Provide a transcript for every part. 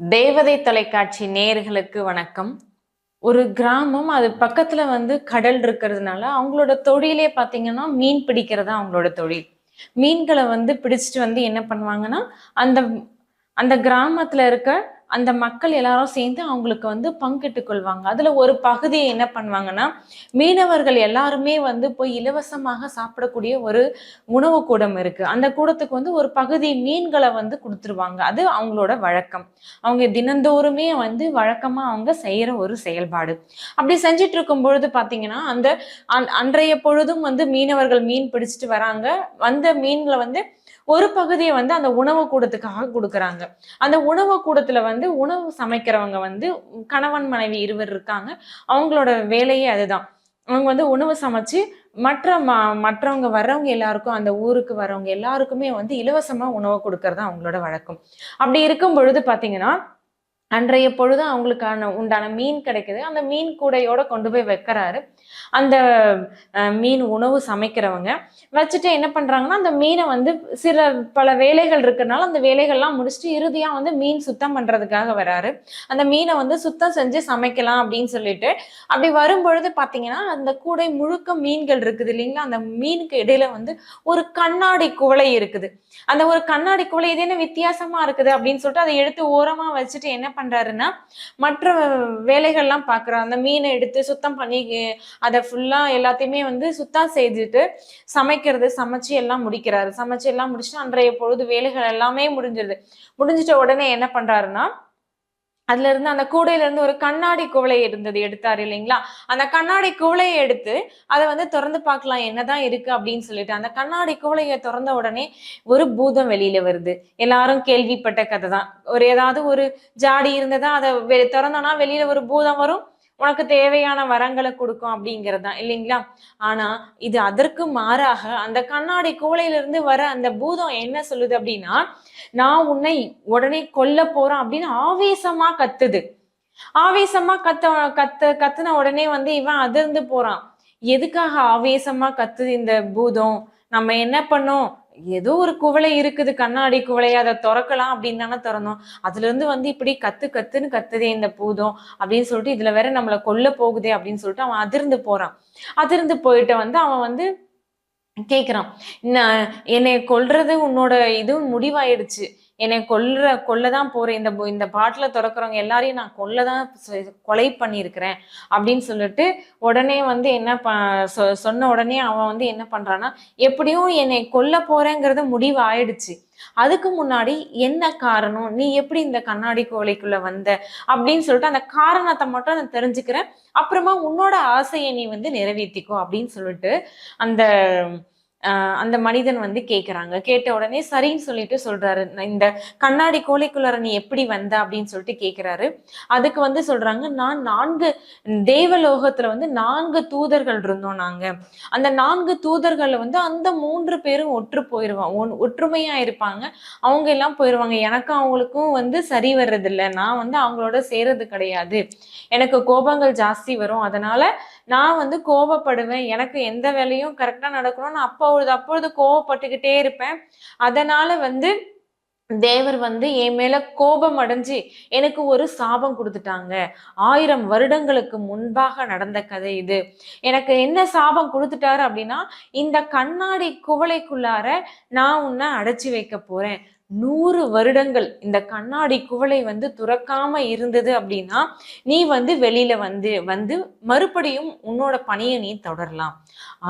தேவதை தொலைக்காட்சி நேர்களுக்கு வணக்கம். ஒரு கிராமம் அது பக்கத்துல வந்து கடல் இருக்கிறதுனால அவங்களோட தொழிலே பாத்தீங்கன்னா மீன் பிடிக்கிறது தான் அவங்களோட தொழில். மீன்களை வந்து பிடிச்சிட்டு வந்து என்ன பண்ணுவாங்கன்னா அந்த அந்த கிராமத்துல இருக்க அந்த மக்கள் எல்லாரும் சேர்ந்து அவங்களுக்கு வந்து பங்கிட்டு கொள்வாங்க. அதுல ஒரு பகுதியை என்ன பண்ணுவாங்கன்னா மீனவர்கள் எல்லாருமே வந்து போய் இலவசமாக சாப்பிடக்கூடிய ஒரு உணவு கூடம் இருக்கு. அந்த கூடத்துக்கு வந்து ஒரு பகுதி மீன்களை வந்து கொடுத்துருவாங்க. அது அவங்களோட வழக்கம். அவங்க தினந்தோறுமே வந்து வழக்கமா அவங்க செய்யற ஒரு செயல்பாடு. அப்படி செஞ்சிட்டு இருக்கும் பொழுது பாத்தீங்கன்னா அந்த அன்றைய பொழுதும் வந்து மீனவர்கள் மீன் பிடிச்சிட்டு வராங்க. வந்த மீன்களை வந்து ஒரு பகுதியை வந்து அந்த உணவு கூடத்துக்காக கொடுக்குறாங்க. அந்த உணவு கூடத்துல வந்து உணவு சமைக்கிறவங்க வந்து கணவன் மனைவி இருவர் இருக்காங்க. அவங்களோட வேலையே அதுதான். அவங்க வந்து உணவு சமைச்சு மற்ற ம மற்றவங்க வர்றவங்க எல்லாருக்கும் அந்த ஊருக்கு வர்றவங்க எல்லாருக்குமே வந்து இலவசமா உணவு கொடுக்கறது அவங்களோட வழக்கம். அப்படி இருக்கும் பொழுது பாத்தீங்கன்னா அன்றைய பொழுது அவங்களுக்கான உண்டான மீன் கிடைக்குது. அந்த மீன் கூடையோட கொண்டு போய் வைக்கிறாரு. அந்த மீன் உணவு சமைக்கிறவங்க வச்சுட்டு என்ன பண்றாங்கன்னா அந்த மீனை வந்து சில பல வேலைகள் இருக்கறனால அந்த வேலைகள்லாம் முடிச்சுட்டு இறுதியா வந்து மீன் சுத்தம் பண்றதுக்காக வராரு. அந்த மீனை வந்து சுத்தம் செஞ்சு சமைக்கலாம் அப்படின்னு சொல்லிட்டு அப்படி வரும்பொழுது பாத்தீங்கன்னா அந்த கூடை முழுக்க மீன்கள் இருக்குது இல்லைங்களா? அந்த மீனுக்கு இடையில வந்து ஒரு கண்ணாடி குவளை இருக்குது. அந்த ஒரு கண்ணாடி குவளை இது என்ன வித்தியாசமா இருக்குது அப்படின்னு சொல்லிட்டு அதை எடுத்து ஓரமா வச்சுட்டு என்ன பண்றாருன்னா மற்ற வேலைகள்லாம் பார்க்குறாரு அந்த மீனை எடுத்து சுத்தம் பண்ணி அதை ஃபுல்லா எல்லாத்தையுமே வந்து சுத்தம் செய்துட்டு சமைக்கிறது சமைச்சு எல்லாம் முடிக்கிறாரு. சமைச்சு எல்லாம் முடிச்சுட்டு அன்றைய பொழுது வேலைகள் எல்லாமே முடிஞ்சிருது. முடிஞ்சிட்ட உடனே என்ன பண்றாருன்னா அதுல இருந்து அந்த கூடையில இருந்து ஒரு கண்ணாடி குவளை இருந்தது எடுத்தாரு இல்லைங்களா? அந்த கண்ணாடி குவளையை எடுத்து அதை வந்து திறந்து பார்க்கலாம் என்னதான் இருக்கு அப்படின்னு சொல்லிட்டு அந்த கண்ணாடி குவளையை திறந்த உடனே ஒரு பூதம் வெளியில வருது. எல்லாரும் கேள்விப்பட்ட கதை தான் ஒரு ஏதாவது ஒரு ஜாடி இருந்ததா அதை வெ- திறந்தோம்னா வெளியில ஒரு பூதம் வரும். உனக்கு தேவையான வரங்களை கொடுக்கும் அப்படிங்கிறது தான் இல்லைங்களா? ஆனா இது அதற்கு மாறாக அந்த கண்ணாடி கூலையிலிருந்து இருந்து வர அந்த பூதம் என்ன சொல்லுது அப்படின்னா நான் உன்னை உடனே கொல்ல போறேன் அப்படின்னு ஆவேசமா கத்துது. ஆவேசமா கத்த கத்த கத்துன உடனே வந்து இவன் அதிர்ந்து போறான். எதுக்காக ஆவேசமா கத்துது இந்த பூதம்? நம்ம என்ன பண்ணோம்? ஏதோ ஒரு குவளை இருக்குது கண்ணாடி குவளை அதை திறக்கலாம் அப்படின்னு தானே திறந்தோம். அதுல இருந்து வந்து இப்படி கத்து கத்துன்னு கத்துதே இந்த பூதம் அப்படின்னு சொல்லிட்டு இதுல வேற நம்மளை கொல்ல போகுதே அப்படின்னு சொல்லிட்டு அவன் அதிர்ந்து போறான். அதிர்ந்து போயிட்டு வந்து அவன் வந்து கேக்குறான் "நான் என்னை கொல்றது உன்னோட இது முடிவாயிடுச்சு. என்னை கொல்ற கொல்லதான் போறேன். இந்த இந்த பாட்டில திறக்கிறவங்க எல்லாரையும் நான் கொல்லதான் செ- கொலை பண்ணியிருக்கிறேன் அப்படின்னு சொல்லிட்டு உடனே வந்து என்ன ப சொ- சொன்ன உடனே அவன் வந்து என்ன பண்றான்னா எப்படியும் என்னை கொல்ல போறேங்கிறது முடிவு ஆயிடுச்சு அதுக்கு முன்னாடி என்ன காரணம்? நீ எப்படி இந்த கண்ணாடி கோலைக்குள்ள வந்த? அப்படின்னு சொல்லிட்டு அந்த காரணத்தை மட்டும் நான் தெரிஞ்சுக்கிறேன். அப்புறமா உன்னோட ஆசையை நீ வந்து நிறைவேற்றிக்கோ அப்படின்னு சொல்லிட்டு அந்த அந்த மனிதன் வந்து கேட்குறாங்க கேட்ட உடனே சரின்னு சொல்லிட்டு சொல்றாரு. இந்த கண்ணாடி கோலைக்குள்ளார நீ எப்படி வந்த அப்படின்னு சொல்லிட்டு கேட்குறாரு அதுக்கு வந்து சொல்றாங்க நான் நான்கு தேவலோகத்துல வந்து நான்கு தூதர்கள் இருந்தோம் நாங்க. அந்த நான்கு தூதர்கள் வந்து அந்த மூன்று பேரும் ஒற்று போயிடுவாங்க ஒன்- ஒற்றுமையா இருப்பாங்க. அவங்க எல்லாம் போயிருவாங்க. எனக்கும் அவங்களுக்கும் வந்து சரி வர்றதில்லை. நான் வந்து அவங்களோட சேர்றது கிடையாது. எனக்கு கோபங்கள் ஜாஸ்தி வரும். அதனால நான் வந்து கோபப்படுவேன். எனக்கு எந்த வேலையும் கரெக்டா நடக்கணும்னு நான் அப்பொழுது அப்பொழுது கோவப்பட்டுக்கிட்டே இருப்பேன். அதனால வந்து தேவர் வந்து என் மேல கோபம் அடைஞ்சு எனக்கு ஒரு சாபம் கொடுத்துட்டாங்க. ஆயிரம் வருடங்களுக்கு முன்பாக நடந்த கதை இது. எனக்கு என்ன சாபம் கொடுத்துட்டாரு அப்படின்னா இந்த கண்ணாடி குவளைக்குள்ளார நான் உன்னை அடைச்சி வைக்க போறேன். நூறு வருடங்கள் இந்த கண்ணாடி குவளை வந்து துறக்காம இருந்தது அப்படின்னா நீ வந்து வெளியில வந்து வந்து மறுபடியும் உன்னோட பணியை நீ தொடரலாம்.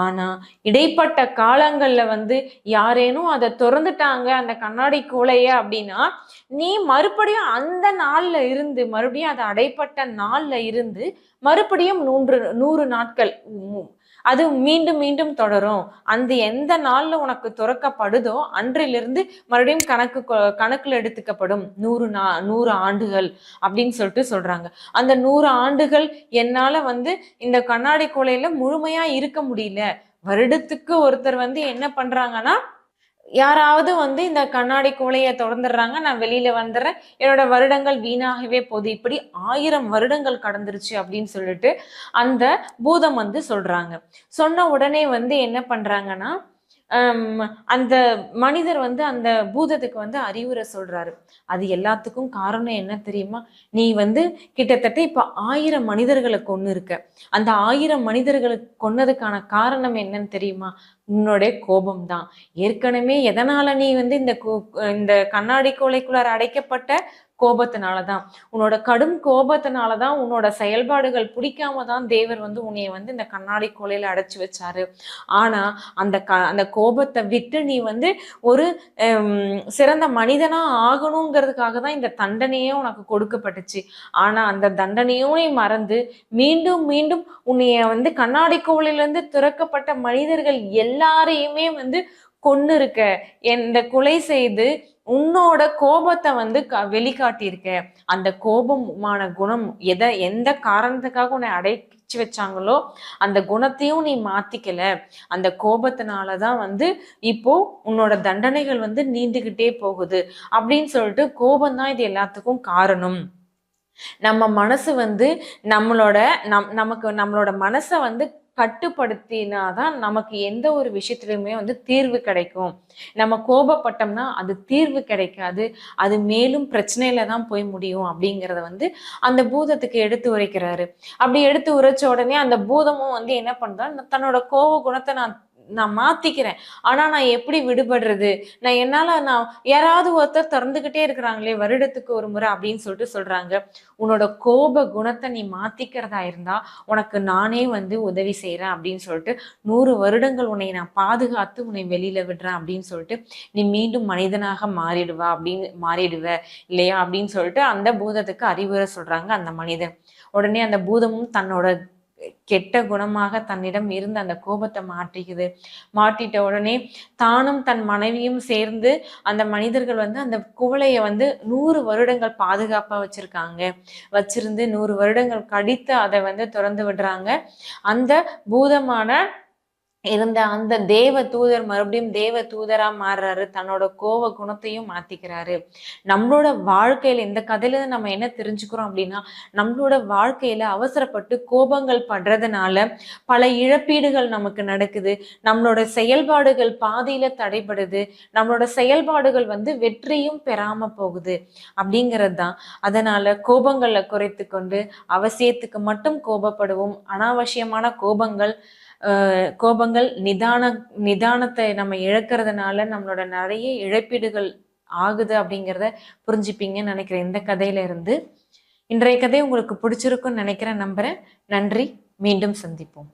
ஆனா இடைப்பட்ட காலங்கள்ல வந்து யாரேனும் அதை திறந்துட்டாங்க அந்த கண்ணாடி குவளைய அப்படின்னா நீ மறுபடியும் அந்த நாள்ல இருந்து மறுபடியும் அது அடைப்பட்ட நாள்ல இருந்து மறுபடியும் நூன்று நூறு நாட்கள் உம், அது மீண்டும் மீண்டும் தொடரும். அந்த எந்த நாள்ல உனக்கு துறக்கப்படுதோ அன்றிலிருந்து மறுபடியும் கணக்கு கணக்கு கணக்குல எடுத்துக்கப்படும். நூறு நா நூறு ஆண்டுகள் அப்படின்னு சொல்லிட்டு சொல்றாங்க. அந்த நூறு ஆண்டுகள் என்னால வந்து இந்த கண்ணாடி கோலையில முழுமையா இருக்க முடியல. வருடத்துக்கு ஒருத்தர் வந்து என்ன பண்றாங்கன்னா யாராவது வந்து இந்த கண்ணாடி கோலையை திறந்துடுறாங்க நான் வெளியில வந்துடுறேன். என்னோட வருடங்கள் வீணாகவே போகுது. இப்படி ஆயிரம் வருடங்கள் கடந்துருச்சு அப்படின்னு சொல்லிட்டு அந்த பூதம் வந்து சொல்றாங்க. சொன்ன உடனே வந்து என்ன பண்றாங்கன்னா அந்த மனிதர் வந்து அந்த பூதத்துக்கு வந்து அறிவுரை சொல்றாரு. அது எல்லாத்துக்கும் காரணம் என்ன தெரியுமா? நீ வந்து கிட்டத்தட்ட இப்ப ஆயிரம் மனிதர்களை கொண்டு இருக்க. அந்த ஆயிரம் மனிதர்களுக்கு கொன்னதுக்கான காரணம் என்னன்னு தெரியுமா? உன்னுடைய கோபம் தான் ஏற்கனவே எதனால நீ வந்து இந்த கோ- இந்த கண்ணாடி கோலைக்குள்ளார் அடைக்கப்பட்ட கோபத்தினாலதான். உன்னோட கடும் கோபத்தினாலதான் உன்னோட செயல்பாடுகள் பிடிக்காம தான் தேவர் வந்து உன்னைய வந்து இந்த கண்ணாடி கோலையில அடைச்சு வச்சாரு. ஆனா அந்த க அந்த கோபத்தை விட்டு நீ வந்து ஒரு சிறந்த மனிதனா ஆகணுங்கிறதுக்காக தான் இந்த தண்டனையே உனக்கு கொடுக்கப்பட்டுச்சு. ஆனா அந்த தண்டனையும் நீ மறந்து மீண்டும் மீண்டும் உன்னைய வந்து கண்ணாடி கோவிலிருந்து திறக்கப்பட்ட மனிதர்கள் எல்லாரையுமே வந்து கொன்னு இருக்க இந்த கொலை செய்து உன்னோட கோபத்தை வந்து க- வெளிக்காட்டியிருக்க. அந்த கோபமான குணம் எதை எந்த காரணத்துக்காக உன்னை அடைச்சு வச்சாங்களோ அந்த குணத்தையும் நீ மாத்திக்கல. அந்த கோபத்தினாலதான் வந்து இப்போ உன்னோட தண்டனைகள் வந்து நீண்டுகிட்டே போகுது அப்படின்னு சொல்லிட்டு கோபம் தான் இது எல்லாத்துக்கும் காரணம். நம்ம மனசு வந்து நம்மளோட நம் நமக்கு நம்மளோட மனசை வந்து கட்டுப்படுத்தினா தான் நமக்கு எந்த ஒரு விஷயத்துலையுமே வந்து தீர்வு கிடைக்கும். நம்ம கோபப்பட்டோம்னா அது தீர்வு கிடைக்காது. அது மேலும் பிரச்சனையில தான் போய் முடியும் அப்படிங்கிறத வந்து அந்த பூதத்துக்கு எடுத்து உரைக்கிறாரு. அப்படி எடுத்து உரைச்ச உடனே அந்த பூதமும் வந்து என்ன பண்ணுறா தன்னோட கோப குணத்தை நான் நான் மாத்திக்கிறேன். ஆனா நான் எப்படி விடுபடுறது? நான் என்னால நான் யாராவது ஒருத்தர் திறந்துகிட்டே இருக்கிறாங்களே வருடத்துக்கு ஒரு முறை அப்படின்னு சொல்லிட்டு சொல்றாங்க. உன்னோட கோப குணத்தை நீ மாத்திக்கிறதா இருந்தா உனக்கு நானே வந்து உதவி செய்யறேன் அப்படின்னு சொல்லிட்டு நூறு வருடங்கள் உன்னை நான் பாதுகாத்து உன்னை வெளியில விடுறேன் அப்படின்னு சொல்லிட்டு நீ மீண்டும் மனிதனாக மாறிடுவா அப்படின்னு மாறிடுவ இல்லையா அப்படின்னு சொல்லிட்டு அந்த பூதத்துக்கு அறிவுரை சொல்றாங்க அந்த மனிதன். உடனே அந்த பூதமும் தன்னோட கெட்ட குணமாக தன்னிடம் இருந்து அந்த கோபத்தை மாற்றிக்குது மாட்டிட்ட உடனே தானும் தன் மனைவியும் சேர்ந்து அந்த மனிதர்கள் வந்து அந்த குவளையை வந்து நூறு வருடங்கள் பாதுகாப்பா வச்சிருக்காங்க. வச்சிருந்து நூறு வருடங்கள் கடித்து அதை வந்து திறந்து விடுறாங்க. அந்த பூதமான இருந்த அந்த தேவ தூதர் மறுபடியும் தேவ தூதரா மாறுறாரு. தன்னோட கோவ குணத்தையும் மாத்திக்கிறாரு. நம்மளோட வாழ்க்கையில இந்த கதையில இருந்து நம்ம என்ன தெரிஞ்சுக்கிறோம் அப்படின்னா நம்மளோட வாழ்க்கையில அவசரப்பட்டு கோபங்கள் படுறதுனால பல இழப்பீடுகள் நமக்கு நடக்குது. நம்மளோட செயல்பாடுகள் பாதியில தடைபடுது. நம்மளோட செயல்பாடுகள் வந்து வெற்றியும் பெறாம போகுது அப்படிங்கிறது தான் அதனால கோபங்களை குறைத்து கொண்டு அவசியத்துக்கு மட்டும் கோபப்படுவோம். அனாவசியமான கோபங்கள் கோபங்கள் நிதான நிதானத்தை நம்ம இழக்கிறதுனால நம்மளோட நிறைய இழப்பீடுகள் ஆகுது அப்படிங்கிறத புரிஞ்சுப்பீங்கன்னு நினைக்கிறேன் இந்த கதையில இருந்து. இன்றைய கதை உங்களுக்கு பிடிச்சிருக்கும்னு நினைக்கிறேன் நம்புறேன். நன்றி. மீண்டும் சந்திப்போம்.